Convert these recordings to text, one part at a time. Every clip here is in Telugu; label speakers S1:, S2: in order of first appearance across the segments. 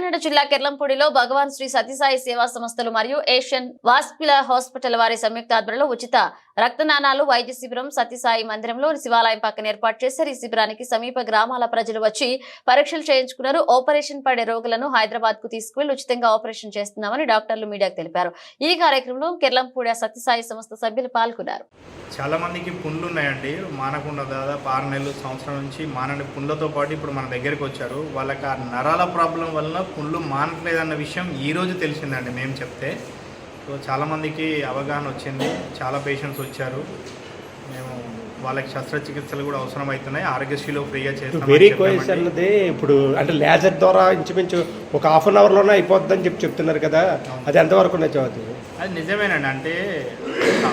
S1: కాకినాడ జిల్లా కెర్లంపూడిలో భగవాన్ శ్రీ సత్యసాయి సేవా సంస్థలు మరియు ఏషియన్ వాస్పిల హాస్పిటల్ వారి సంయుక్త ఆధ్వర్యంలో ఉచిత రక్తనాణాలు వైద్య శిబిరం సత్యసాయి మందిరంలో శివాలయం పక్కన ఏర్పాటు చేశారు. ఈ శిబిరానికి సమీప గ్రామాల ప్రజలు వచ్చి పరీక్షలు చేయించుకున్నారు. ఆపరేషన్ పడే రోగులను హైదరాబాద్కు తీసుకువెళ్ళి ఉచితంగా ఆపరేషన్ చేస్తున్నామని డాక్టర్లు మీడియాకు తెలిపారు. ఈ కార్యక్రమంలో కిర్లంపూడ సత్యసాయి సంస్థ సభ్యులు పాల్గొన్నారు.
S2: చాలా మందికి పుండ్లు ఉన్నాయండి. మానకుండా దాదాపు ఆరు నెలలు సంవత్సరం నుంచి మానని పుండ్లతో పాటు ఇప్పుడు మన దగ్గరికి వచ్చారు. వాళ్ళకి ఆ నరాల ప్రాబ్లం వలన పుండ్లు మానట్లేదన్న విషయం ఈ రోజు తెలిసిందండి మేము చెప్తే. సో చాలా మందికి అవగాహన వచ్చింది చాలా పేషెంట్స్ వచ్చారు. మేము వాళ్ళకి శస్త్రచికిత్సలు కూడా అవసరం అవుతున్నాయి ఆరోగ్యశ్రీలో ఫ్రీగా చేస్తామని
S3: వెరీ అన్నది ఇప్పుడు అంటే లేజర్ ద్వారా ఇంచుమించు ఒక హాఫ్ అన్ అవర్లోనే అయిపోద్దని చెప్పి చెప్తున్నారు కదా అది ఎంతవరకు నిజం అది
S2: నిజమేనండి. అంటే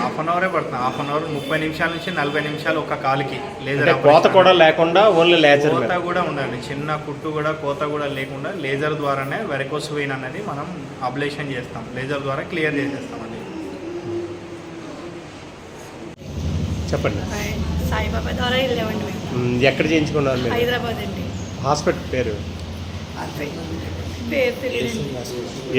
S2: హాఫ్ అన్ అవరే పడుతుంది. హాఫ్ అన్ అవర్ ముప్పై నిమిషాల నుంచి నలభై నిమిషాలు ఒక కాలుకి లేజర్
S3: కోత కూడా లేకుండా ఓన్లీ లేజర్
S2: కోత కూడా ఉండాలి చిన్న కుట్టు కూడా కోత కూడా లేకుండా లేజర్ ద్వారానే వెరకోస్ వెయిన్ అనేది మనం అబ్లేషన్ చేస్తాం. లేజర్ ద్వారా క్లియర్ చేసేస్తామండి
S3: చెప్పండి.
S4: హాయ్. సాయిబాబా ద్వారా వెళ్ళామండి
S3: ఎక్కడ చేయించుకున్నారు
S4: హైదరాబాద్ అండి.
S3: హాస్పిటల్ పేరు?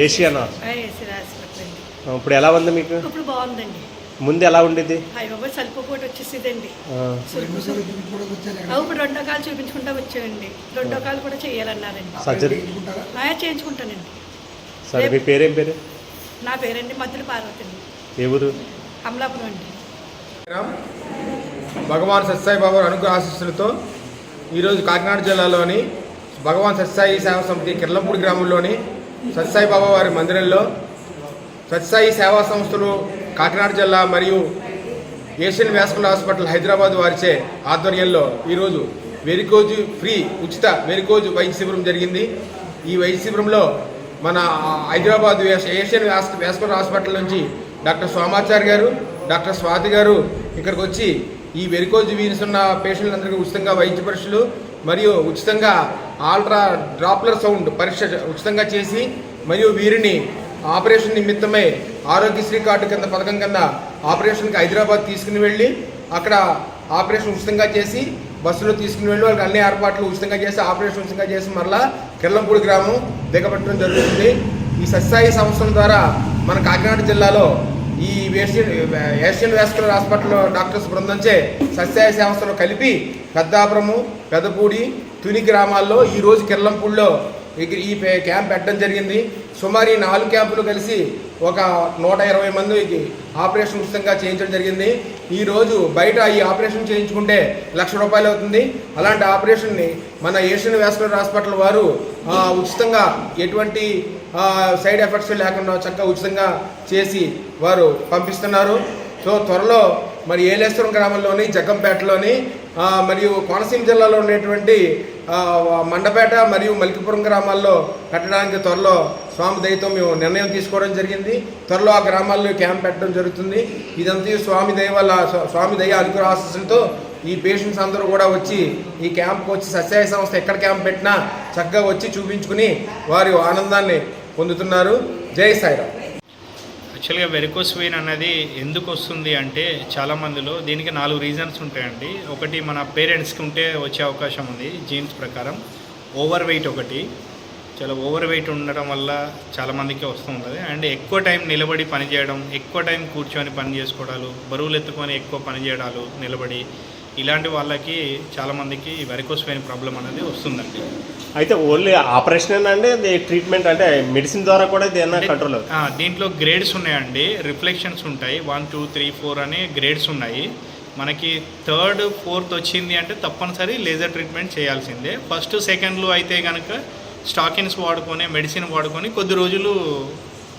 S3: ఏషియన్
S4: ఏసీ హాస్పిటల్ అండి.
S3: ఇప్పుడు ఎలా ఉంది మీకు?
S4: ఇప్పుడు బాగుందండి.
S3: ముందు ఎలా ఉండేది
S4: సాయిబాబా సల్పపోటు వచ్చేసిందండి.
S3: ఆ,
S4: ఇప్పుడు రెండో కాలు చూపించుకుంటా వచ్చానండి. రెండో కాలు కూడా చేయాలన్నారండి.
S3: సర్జరీ?
S4: ఆయా చేయించుకుంటానండి.
S3: సరే మీ పేరేం పేరు?
S4: నా పేరండి మధ్యలో పార్వతి అండి.
S3: ఏ ఊరు?
S4: అమలాపురం అండి.
S5: రామ్. భగవాన్ సత్సాయి బాబా అనుగ్రహ ఆశీస్సులతో ఈరోజు కాకినాడ జిల్లాలోని భగవాన్ సత్సాయి సేవా సమితి కిర్లంపూడి గ్రామంలోని సత్సాయి బాబా వారి మందిరంలో సత్సాయి సేవా సంస్థలు కాకినాడ జిల్లా మరియు ఏషియన్ వ్యాస్కులర్ హాస్పిటల్ హైదరాబాద్ వారిచే ఆధ్వర్యంలో ఈరోజు వెరికోజు ఫ్రీ ఉచిత వెరికోజు వైద్య శిబిరం జరిగింది. ఈ వైద్య శిబిరంలో మన Hyderabad Asian vas vascular hospital నుంచి డాక్టర్ సోమాచారి గారు డాక్టర్ స్వాతి గారు ఇక్కడికి వచ్చి ఈ వెరికోజ్ వీన్స్ ఉన్న పేషెంట్లందరికీ ఉచితంగా వైద్య పరీక్షలు మరియు ఉచితంగా ఆల్ట్రా డ్రాప్లర్ సౌండ్ పరీక్ష ఉచితంగా చేసి మరియు వీరిని ఆపరేషన్ నిమిత్తమై ఆరోగ్యశ్రీ కార్డు కింద పథకం కింద ఆపరేషన్కి హైదరాబాద్ తీసుకుని వెళ్ళి అక్కడ ఆపరేషన్ ఉచితంగా చేసి బస్సులో తీసుకుని వెళ్ళి వాళ్ళకి అన్ని ఏర్పాట్లు ఉచితంగా చేసి ఆపరేషన్ ఉచితంగా చేసి మరలా కిర్లంపూడి గ్రామం దిగబెట్టడం జరుగుతుంది. ఈ సత్సాయి సంస్థల ద్వారా మన కాకినాడ జిల్లాలో ఈ Asian Asian vascular hospital doctors బృందంచే సత్యాయ సంస్థలు కలిపి పెద్దాపురము పెదపూడి తుని గ్రామాల్లో ఈరోజు కిర్లంపూడిలో ఈ- ఈ క్యాంప్ పెట్టడం జరిగింది. సుమారు ఈ నాలుగు క్యాంపులు కలిసి ఒక నూట ఇరవై మందికి ఆపరేషన్ ఉచితంగా చేయించడం జరిగింది. ఈరోజు బయట ఈ ఆపరేషన్ చేయించుకుంటే లక్ష రూపాయలు అవుతుంది. అలాంటి ఆపరేషన్ని మన ఏషియన్ వ్యాస్కులర్ హాస్పిటల్ వారు ఉచితంగా ఎటువంటి సైడ్ ఎఫెక్ట్స్ లేకుండా చక్కగా ఉచితంగా చేసి వారు పంపిస్తున్నారు. సో త్వరలో మరి ఏలేశ్వరం గ్రామంలోని జగ్గంపేటలోని మరియు కోనసీమ జిల్లాలో ఉండేటువంటి మండపేట మరియు మలికిపురం గ్రామాల్లో కట్టడానికి త్వరలో స్వామి దయతో మేము నిర్ణయం తీసుకోవడం జరిగింది. త్వరలో ఆ గ్రామాల్లో క్యాంప్ పెట్టడం జరుగుతుంది. ఇదంతా స్వామి దయ వల్ల స్వామి దయ అనుగ్రహ ఈ పేషెంట్స్ అందరూ కూడా వచ్చి ఈ క్యాంప్కి వచ్చి సత్యాయ సంస్థ ఎక్కడ క్యాంప్ పెట్టినా చక్కగా వచ్చి చూపించుకుని వారి ఆనందాన్ని పొందుతున్నారు. జై సాయిరామ్.
S2: యాక్చువల్గా వెరికోస్ వెయిన్ అనేది ఎందుకు వస్తుంది అంటే చాలా మందిలో దీనికి నాలుగు రీజన్స్ ఉంటాయండి. ఒకటి మన పేరెంట్స్కి ఉంటే వచ్చే అవకాశం ఉంది జీన్స్ ప్రకారం. ఓవర్ వెయిట్ ఒకటి. చాలా ఓవర్ వెయిట్ ఉండడం వల్ల చాలామందికి వస్తూ ఉంటుంది. అండ్ ఎక్కువ టైం నిలబడి పని చేయడం ఎక్కువ టైం కూర్చొని పని చేసుకోవడాలు బరువులు ఎత్తుకొని ఎక్కువ పని చేయడాలు నిలబడి ఇలాంటి వాళ్ళకి చాలా మందికి వెరికోస్ వెయిన్ ప్రాబ్లం అనేది వస్తుందండి.
S3: అయితే ఓన్లీ ఆపరేషన్ అండి ట్రీట్మెంట్ అంటే మెడిసిన్ ద్వారా కూడా ఏమైనా కంట్రోల్
S2: దీంట్లో గ్రేడ్స్ ఉన్నాయండి. రిఫ్లెక్షన్స్ ఉంటాయి. వన్ టూ త్రీ ఫోర్ అనే గ్రేడ్స్ ఉన్నాయి. మనకి థర్డ్ ఫోర్త్ వచ్చింది అంటే తప్పనిసరి లేజర్ ట్రీట్మెంట్ చేయాల్సిందే. ఫస్ట్ సెకండ్లో అయితే కనుక స్టాకిన్స్ వాడుకొని మెడిసిన్ వాడుకొని కొద్ది రోజులు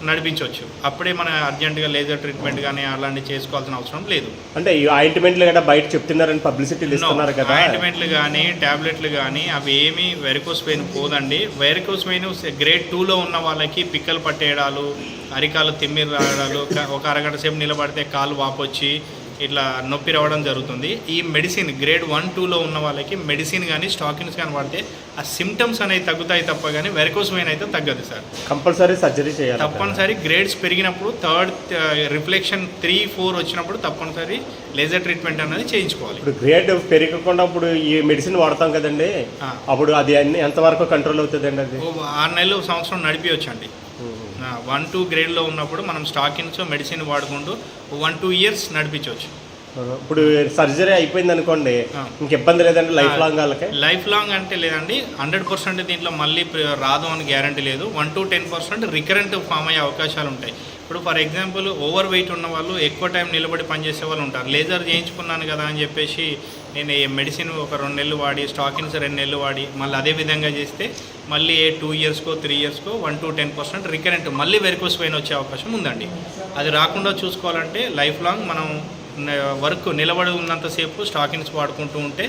S2: నడిపించవచ్చు. అప్పుడే మన అర్జెంటుగా లేజర్ ట్రీట్మెంట్ కానీ అలాంటివి చేసుకోవాల్సిన అవసరం లేదు.
S3: అంటే ఈ ఆయింట్మెంట్లు గట్రా బయట చెప్తున్నారని పబ్లిసిటీలు ఇస్తున్నారు కదా?
S2: ఆయింట్మెంట్లు కానీ టాబ్లెట్లు కానీ అవి ఏమి వెరికోస్ పెయిన్ పోదండి. వెరికోస్ పెయిన్ గ్రేడ్ టూలో ఉన్న వాళ్ళకి పిక్కలు పట్టేయడాలు అరికాలు తిమ్మిరి రావడాలు ఒక- ఒక అరగంట సేపు నిలబడితే కాలు వాపొచ్చి ఇట్లా నొప్పి రావడం జరుగుతుంది. ఈ మెడిసిన్ గ్రేడ్ వన్ టూలో ఉన్న వాళ్ళకి మెడిసిన్ కానీ స్టాకిన్స్ కానీ వాడితే ఆ సిమ్టమ్స్ అనేవి తగ్గుతాయి తప్ప కానీ వెరకోస్ వెయిన్ అయితే తగ్గదు సార్.
S3: కంపల్సరీ సర్జరీ చేయాలి
S2: తప్పనిసరి గ్రేడ్స్ పెరిగినప్పుడు థర్డ్ రిఫ్లెక్షన్ త్రీ ఫోర్ వచ్చినప్పుడు తప్పనిసరి లేజర్ ట్రీట్మెంట్ అనేది చేయించుకోవాలి.
S3: ఇప్పుడు గ్రేడ్ పెరగకుండా ఇప్పుడు ఈ మెడిసిన్ వాడతాం కదండి. అప్పుడు అది ఎంతవరకు కంట్రోల్ అవుతుందండి అది?
S2: ఆరు నెలలు సంవత్సరం నడిపించండి వన్ టూ గ్రేడ్లో ఉన్నప్పుడు మనం స్టాకిన్స్ మెడిసిన్ వాడుకుంటూ వన్ టూ ఇయర్స్ నడిపించవచ్చు.
S3: ఇప్పుడు సర్జరీ అయిపోయింది అనుకోండి. ఇంక ఇబ్బంది లేదండి లైఫ్ లాంగ్ వాళ్ళకి?
S2: లైఫ్ లాంగ్ అంటే లేదండి హండ్రెడ్ పర్సెంట్ దీంట్లో మళ్ళీ రాదు అని గ్యారంటీ లేదు. One to ten percent recurrent form అయ్యే అవకాశాలు ఉంటాయి. ఇప్పుడు ఫర్ ఎగ్జాంపుల్ ఓవర్ వెయిట్ ఉన్న వాళ్ళు ఎక్కువ టైం నిలబడి పనిచేసే వాళ్ళు ఉంటారు. లేజర్ చేయించుకున్నాను కదా అని చెప్పేసి నేను ఈ మెడిసిన్ ఒక రెండు నెలలు వాడి స్టాకిన్స్ రెండు నెలలు వాడి మళ్ళీ అదే విధంగా చేస్తే మళ్ళీ ఏ టూ ఇయర్స్కో three ఇయర్స్కో one to ten percent recurrent మళ్ళీ వెరికోస్ పెయిన్ వచ్చే అవకాశం ఉందండి. అది రాకుండా చూసుకోవాలంటే లైఫ్ లాంగ్ మనం వర్క్ నిలబడి ఉన్నంతసేపు స్టాకిన్స్ వాడుకుంటూ ఉంటే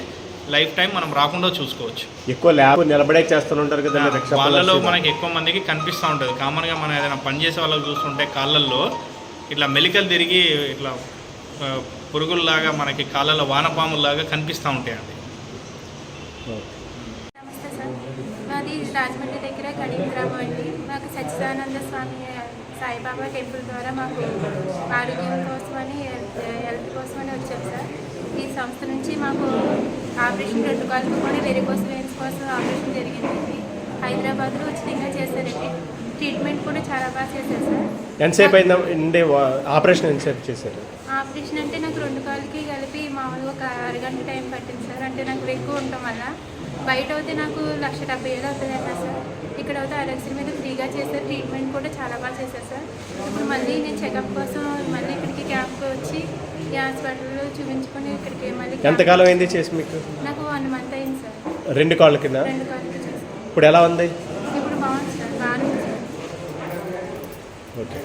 S2: లైఫ్ టైం మనం రాకుండా చూసుకోవచ్చు.
S3: ఎక్కువ ల్యాబ్ నిలబడే చేస్తుంటారు కదండి రిక్షా
S2: వాళ్ళలో. మనకి ఎక్కువ మందికి కనిపిస్తూ ఉంటుంది. కామన్గా మనం ఏదైనా పని చేసే వాళ్ళకి చూస్తుంటే కాళ్ళల్లో ఇట్లా మెలికలు తిరిగి ఇట్లా పురుగుల్లాగా మనకి కాళ్ళలో వానపాముల్లాగా కనిపిస్తూ ఉంటాయండి
S6: నమస్తే సార్. మాది రాజమండ్రి దగ్గర కడియం గ్రామం అండి. మాకు సచ్చిదానంద స్వామి సాయిబాబా టెంపుల్ ద్వారా మాకు ఆరోగ్యం కోసమని హెల్త్ కోసమని వచ్చాం సార్. ఈ సంస్థ నుంచి మాకు ఆపరేషన్ రెండు కాళ్ళకు కూడా వేరే కోసం వేన్స్ కోసం ఆపరేషన్ జరిగిందండి హైదరాబాద్లో ఉచితంగా చేశారండి. ట్రీట్మెంట్ కూడా చాలా బాగా చేశారు సార్.
S3: ఎంతసేపు అయిందండి ఆపరేషన్ ఎంతసేపు చేశారు?
S6: ఆపరేషన్ అంటే నాకు రెండు కాళ్ళకి కలిపి మామూలుగా ఒక అరగంట టైం పట్టింది సార్. అంటే నాకు ఎక్కువ ఉండటం వల్ల బయట అయితే నాకు లక్ష డెబ్బై వేలు అవుతుంది సార్. ఇక్కడ అయితే అరక్షల మీద ఫ్రీగా చేశారు ట్రీట్మెంట్ కూడా చాలా బాగా చేశారు సార్. ఇప్పుడు మళ్ళీ నేను చెకప్ కోసం మళ్ళీ ఇక్కడికి క్యాంప్కి వచ్చి ఈ హాస్పిటల్లో చూపించుకొని ఇక్కడికి మళ్ళీ
S3: ఎంతకాలం అయింది చేసి మీకు?
S6: నాకు వన్ మంత్ అయింది సార్.
S3: రెండు కాళ్ళ కింద?
S6: రెండు
S3: ఇప్పుడు ఎలా ఉంది?
S6: ఇప్పుడు బాగుంది సార్. బాగానే ఉంది సార్.
S3: ఓకే.